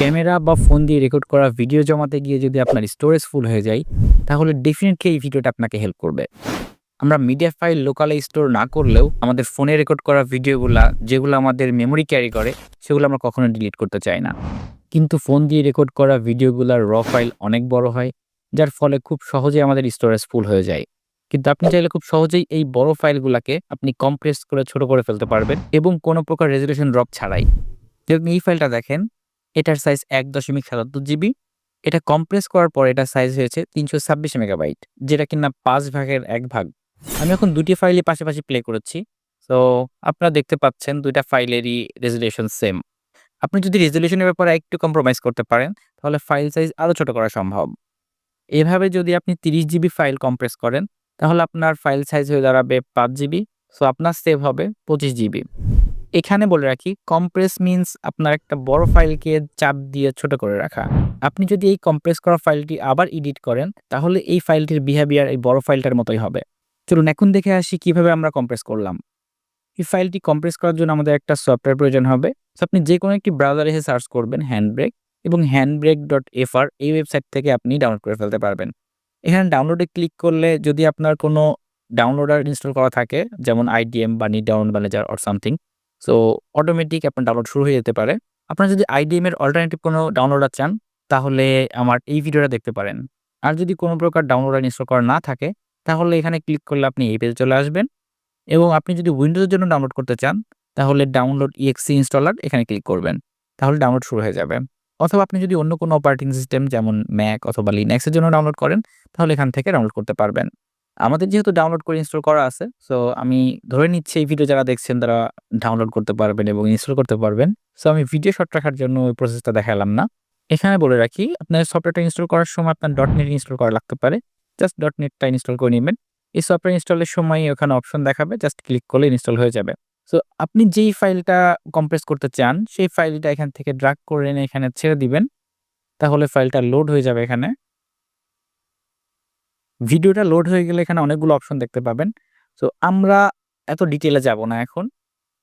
Camera বা phone দিয়ে record করা ভিডিও জমাতে গিয়ে যদি আপনার স্টোরেজ ফুল হয়ে যায়, তাহলে ডেফিনেটলি এই ভিডিওটা আপনাকে হেল্প করবে। আমরা মিডিয়া ফাইল লোকালে স্টোর না করলেও আমাদের ফোনে রেকর্ড করা ভিডিওগুলো যেগুলো আমাদের মেমোরি ক্যারি করে, সেগুলো আমরা কখনো ডিলিট করতে চাই না। কিন্তু ফোন দিয়ে রেকর্ড করা ভিডিওগুলোর র ফাইল অনেক বড় হয়, যার ফলে খুব সহজে আমাদের স্টোরেজ ফুল হয়ে যায়। কিন্তু আপনি চাইলে খুব সহজেই এই বড় ফাইলগুলোকে আপনি কম্প্রেস করে ছোট করে ফেলতে পারবেন, এবং কোনো প্রকার রেজলিউশন ড্রপ ছাড়াই। যেরকম এই ফাইলটা দেখেন এটার সাইজ এক দশমিক সাতাত্তর জিবি এটা কম্প্রেস করার পর এটা সাইজ হয়েছে তিনশো ছাব্বিশ মেগাবাইট যেটা কিনা পাঁচ ভাগের এক ভাগ। আমি এখন দুটি ফাইলই পাশাপাশি প্লে করেছি। তো আপনারা দেখতে পাচ্ছেন দুইটা ফাইলেরই রেজলিউশন সেম আপনি যদি রেজলিউশনের ব্যাপারে একটু কম্প্রোমাইজ করতে পারেন, তাহলে ফাইল সাইজ আরও ছোট করা সম্ভব। এভাবে যদি আপনি তিরিশ জিবি ফাইল কম্প্রেস করেন, তাহলে আপনার ফাইল সাইজ হয়ে দাঁড়াবে পাঁচ জিবি সো আপনার সেভ হবে পঁচিশ জিবি এখানে বলে রাখি কম্প্রেস মিন্স আপনার একটা বড় ফাইলকে চাপ দিয়ে ছোট করে রাখা। আপনি যদি এই কম্প্রেস করা ফাইলটি আবার এডিট করেন, তাহলে এই ফাইলটির বিহেভিয়ার এই বড় ফাইলটার মতোই হবে। চলুন এখন দেখে আসি কীভাবে আমরা কম্প্রেস করলাম। এই ফাইলটি কম্প্রেস করার জন্য আমাদের একটা সফটওয়্যার প্রয়োজন হবে। তো আপনি যে কোনো একটি ব্রাউজারে এসে সার্চ করবেন হ্যান্ডব্রেক এবং হ্যান্ডব্রেক ডট এফআর এই ওয়েবসাইট থেকে আপনি ডাউনলোড করে ফেলতে পারবেন। এখানে ডাউনলোডে ক্লিক করলে যদি আপনার কোনো ডাউনলোডার ইনস্টল করা থাকে, যেমন আইডিএম বা neat download manager or something so automatic আপনার ডাউনলোড শুরু হয়ে যেতে পারে। আপনার যদি আইডিএম এর অল্টারনেটিভ কোনো ডাউনলোডার চান, তাহলে আমার এই ভিডিওটা দেখতে পারেন। আর যদি কোনো প্রকার ডাউনলোডার ইনস্টল করা না থাকে, তাহলে এখানে ক্লিক করলে আপনি এই পেজে চলে আসবেন। এবং আপনি যদি উইন্ডোজের জন্য ডাউনলোড করতে চান, তাহলে ডাউনলোড ইএক্সি ইনস্টলার এখানে ক্লিক করবেন। তাহলে ডাউনলোড শুরু হয়ে যাবে। অথবা আপনি যদি অন্য কোনো অপারেটিং সিস্টেম যেমন ম্যাক অথবা লিনাক্সের জন্য ডাউনলোড করেন, তাহলে এখান থেকে ডাউনলোড করতে পারবেন। আমাদের যেহেতু ডাউনলোড করে ইনস্টল করা আছে সো আমি ধরে নিচ্ছি এই ভিডিও যারা দেখছেন তারা ডাউনলোড করতে পারবেন এবং ইনস্টল করতে পারবেন। সো আমি ভিডিও শর্ট রাখার জন্য ওই প্রসেসটা দেখালাম না। এখানে বলে রাখি, আপনার সফটওয়্যারটা ইনস্টল করার সময় আপনার. ডট নেট ইনস্টল করা লাগতে পারে। জাস্ট ডট নেটটা ইনস্টল করে নেবেন। এই সফটওয়্যার ইনস্টলের সময় ওখানে অপশন দেখাবে জাস্ট ক্লিক করলে ইনস্টল হয়ে যাবে। সো আপনি যেই ফাইলটা কম্প্রেস করতে চান, সেই ফাইলটা এখান থেকে ড্রাগ করে এনে এখানে ছেড়ে দিবেন। তাহলে ফাইলটা লোড হয়ে যাবে এখানে। ভিডিওটা লোড হয়ে গেলে এখানে অনেকগুলো অপশন দেখতে পাবেন। সো আমরা এত ডিটেলে যাব না এখন।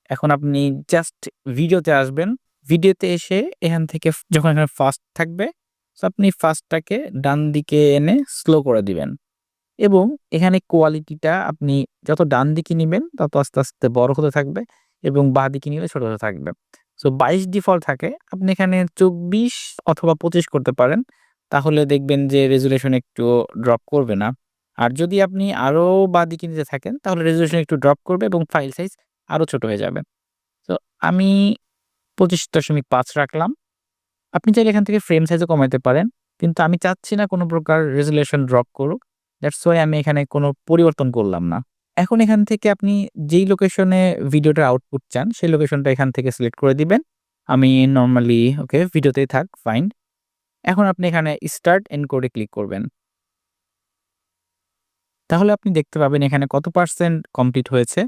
এখন আপনি জাস্ট ভিডিওতে আসবেন। ভিডিওতে এসে এখান থেকে যখন এখানে ফাস্ট থাকবে সো আপনি ফাস্টটাকে ডান দিকে এনে স্লো করে দিবেন। এবং এখানে কোয়ালিটিটা আপনি যত ডান দিকে নেবেন, তত আস্তে আস্তে বড় হতে থাকবে এবং বাঁ দিকে নিলে ছোট হতে থাকবে। সো বাইশ ডিফল্ট থাকে। আপনি এখানে চব্বিশ অথবা পঁচিশ করতে পারেন। তাহলে দেখবেন যে রেজুলেশন একটু ড্রপ করবে না। আর যদি আপনি আরও বাঁ দিকে নিতে থাকেন, তাহলে রেজুলেশন একটু ড্রপ করবে এবং ফাইল সাইজ আরও ছোট হয়ে যাবে। তো আমি পঁচিশ দশমিক পাঁচ রাখলাম। আপনি চাইলে এখান থেকে ফ্রেম সাইজও কমাতে পারেন, কিন্তু আমি চাচ্ছি না কোনো প্রকার রেজুলেশন ড্রপ করুক। দ্যাটস ওয়াই আমি এখানে কোনো পরিবর্তন করলাম না। এখন এখান থেকে আপনি যেই লোকেশনে ভিডিওটার আউটপুট চান, সেই লোকেশনটা এখান থেকে সিলেক্ট করে দিবেন। আমি নর্মালি ওকে ভিডিওতেই থাক ফাইন এখন আপনি এখানে স্টার্ট এন্ড কোডে ক্লিক করবেন। তাহলে আপনি দেখতে পাবেন এখানে কত পার্সেন্ট কমপ্লিট হয়েছে।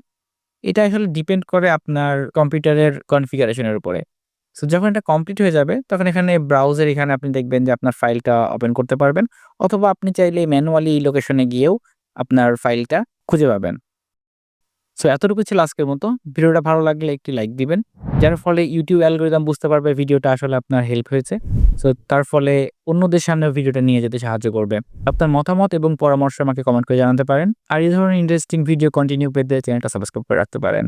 এটা আসলে ডিপেন্ড করে আপনার কম্পিউটারের কনফিগারেশনের উপরে। সো যখন এটা কমপ্লিট হয়ে যাবে, তখন এখানে ব্রাউজার এখানে আপনি দেখবেন যে আপনার ফাইলটা ওপেন করতে পারবেন। অথবা আপনি চাইলে ম্যানুয়ালি লোকেশনে গিয়েও আপনার ফাইলটা খুঁজে পাবেন। সো এতটুকু ছিল আজকের মতো। ভিডিওটা ভালো লাগলে একটি লাইক দিবেন, যার ফলে ইউটিউব অ্যালগোরিদম বুঝতে পারবে ভিডিওটা আসলে আপনার হেল্প হয়েছে। সো তার ফলে অন্যদের সামনে ভিডিওটা নিয়ে যেতে সাহায্য করবে। আপনার মতামত এবং পরামর্শ আমাকে কমেন্ট করে জানাতে পারেন। আর এই ধরনের ইন্টারেস্টিং ভিডিও কন্টিনিউ পেতে চ্যানেলটা সাবস্ক্রাইব করে রাখতে পারেন।